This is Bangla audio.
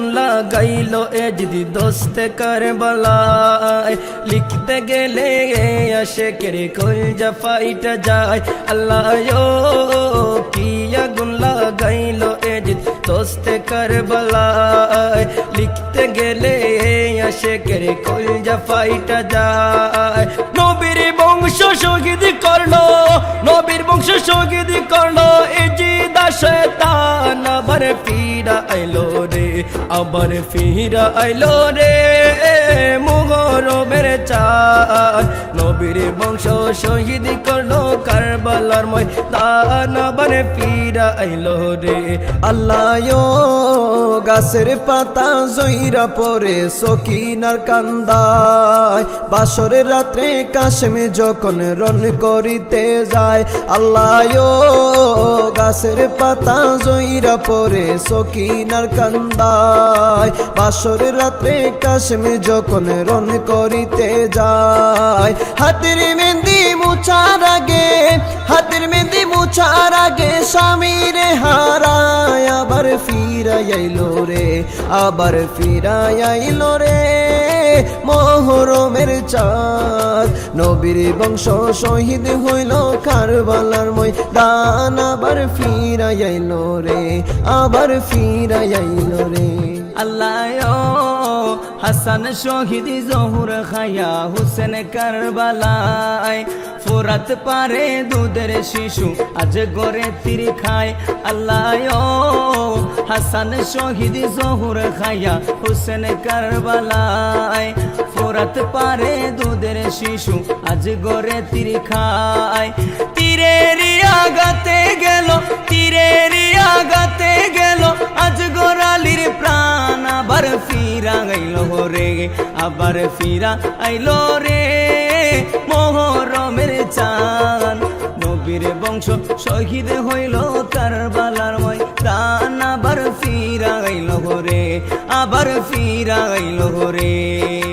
আগুন লাগাইল এ যদি দোস্তে কারবালায়। লিখতে গেলে আসে কেরে কল যা ফাইটা যায়। আল্লাহ কি আগুন লাগাইল এ যদি দোস্তে কারবালায়। লিখতে গেলে আসে কেরে কল যা ফাইটা যায়। নবীর বংশ শহীদ করল, নবীর বংশ শহীদ করল, এ জি আবার ফিরা আইলো রে আবার ফিরা আইলো রে মুগর মেরে চান নবীর বংশ শহীদ করল কারবালার মই দান আবার ফিরা আইলো রে আল্লাহ গাছের পাতা জইরা পরে সকিনার কান্দায়। বাসরের রাত্রে কাশ্মে যখন রন করিতে যায় আল্লাহ গাছের পাতা জইরা পরে সকিনার কান্দায়। বাসরের রাত্রে কাশ্মে যখন রন করিতে যায় হাতের মেহেন্দি মুছার আগে, হাতের মেহেন্দি মুছার আগে স্বামীর হারায় আবার ফিরাইলো রে, আবার ফিরাইলো রে। মোহরমের চাঁদ, নবীর বংশ শহীদ হইল কারবালার মই দান আবার ফিরাইলো রে, আবার ফিরাইলো রে। হাসান শহীদ জহুর খায়া হুসেন কারবালায়। ফোরাত পারে দুধের শিশু, আজ গড়ে তীর খায় আল্লাহ। হাসান শহীদ জহুর খায়া হুসেন কারবালায়। ফোরাত পারে দুধের শিশু, আজ গড়ে তীর খায়। তীরের আগাতে গেল ফিরা গাইল রে, আবার ফিরা আইলো রে। মোহরমের চান নবীর বংশ শহীদ হইল কারবালার ময়দান। আবার ফিরা গাইল রে, আবার ফিরা গাইল রে।